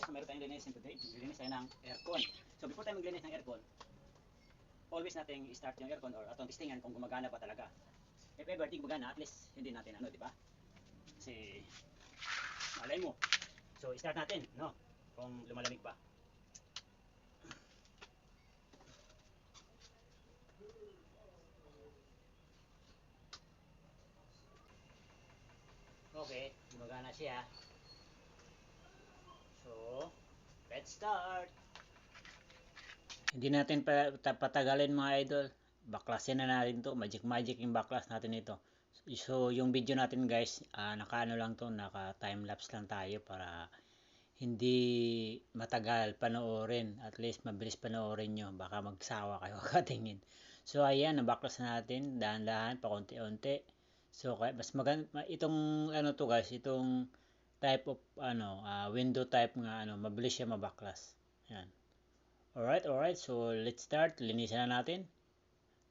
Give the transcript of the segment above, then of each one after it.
So, meron tayong linisin today. Maglilinis tayo ng aircon. So, before tayo maglinis ng aircon, always nating start yung aircon or atong testingan kung gumagana ba talaga. If ever di gumagana, at least hindi natin ano, di ba? Kasi, malay mo. So, start natin, no? Kung lumalamig ba. Okay, gumagana siya. So, let's start. Hindi natin pa, ta- patagalin mga idol. Baklasin na natin to. Magic magic yung baklas natin ito. So, yung video natin guys, ah, naka ano lang to, naka time lapse lang tayo para hindi matagal panoorin. At least mabilis panoorin nyo. Baka magsawa kayo katingin. So, ayan, nabaklas na natin. Dahan-dahan, pakunti-unti. So, kaya mas maganda, itong ano to guys, itong type of ano, ah, window type nga ano, mabilis siya mabaklas. Yan. Alright, alright. So, let's start. Linisan na natin.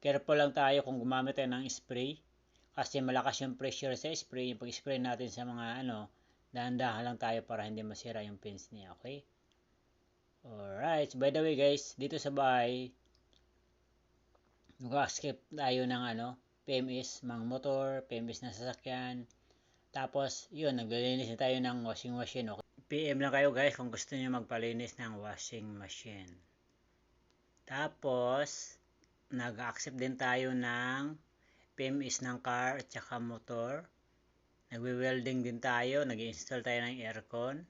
Careful lang tayo kung gumamit tayo ng spray. Kasi malakas yung pressure sa spray. Yung pag-spray natin sa mga ano, dahan-dahan lang tayo para hindi masira yung pins niya. Okay? Alright. So, by the way guys, dito sa bahay, nag-skip tayo ng ano, PMS, mga motor, PMS na sasakyan. Tapos, yun, naglilinis na tayo ng washing machine. Okay? PM lang kayo guys kung gusto niyo magpalinis ng washing machine. Tapos, nag-accept din tayo ng PMS ng car at saka motor. Nagwe-welding din tayo, nag-install tayo ng aircon.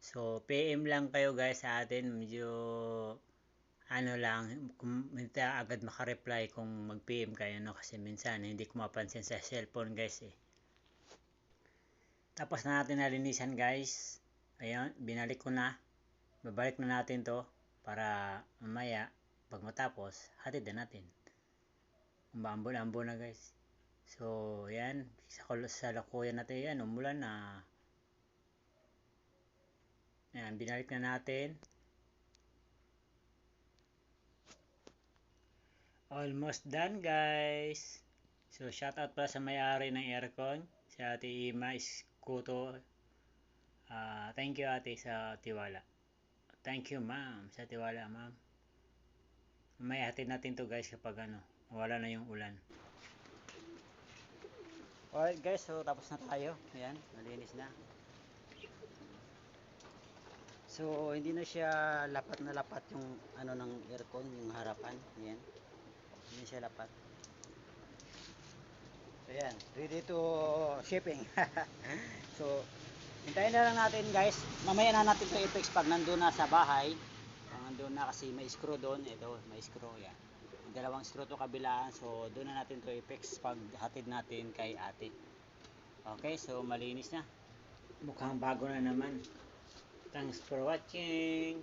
So, PM lang kayo guys sa atin. Medyo ano lang, hindi agad makareply kung mag-PM kayo, no? Kasi minsan, hindi ko mapansin sa cellphone, guys, eh. Tapos na natin nalinisan, guys. Ayun, binalik ko na. Babalik na natin to para mamaya, pag matapos, hatid na natin. Umambon-ambon na, guys. So, yan. Sa, sa lakuyan natin yan, umulan na. Yan, binalik na natin. Almost done guys. So shout out pala sa may-ari ng aircon, si Ate Ima Iskuto. Ah, thank you Ate sa tiwala. Thank you ma'am sa tiwala ma'am. May hatid natin to guys kapag ano, wala na yung ulan. Alright guys, so tapos na tayo. Ayan, nalinis na. So hindi na siya lapat na lapat yung ano ng aircon, yung harapan. Ayan. Hindi siya lapat. So yan, ready to shipping. so, hintayin na lang natin guys. Mamaya na natin to i-fix pag nandun na sa bahay. Pag nandun na kasi may screw doon. Ito, may screw yan. May dalawang screw to kabilaan. So, doon na natin to i-fix pag hatid natin kay ate. Okay, so malinis na. Mukhang bago na naman. Thanks for watching.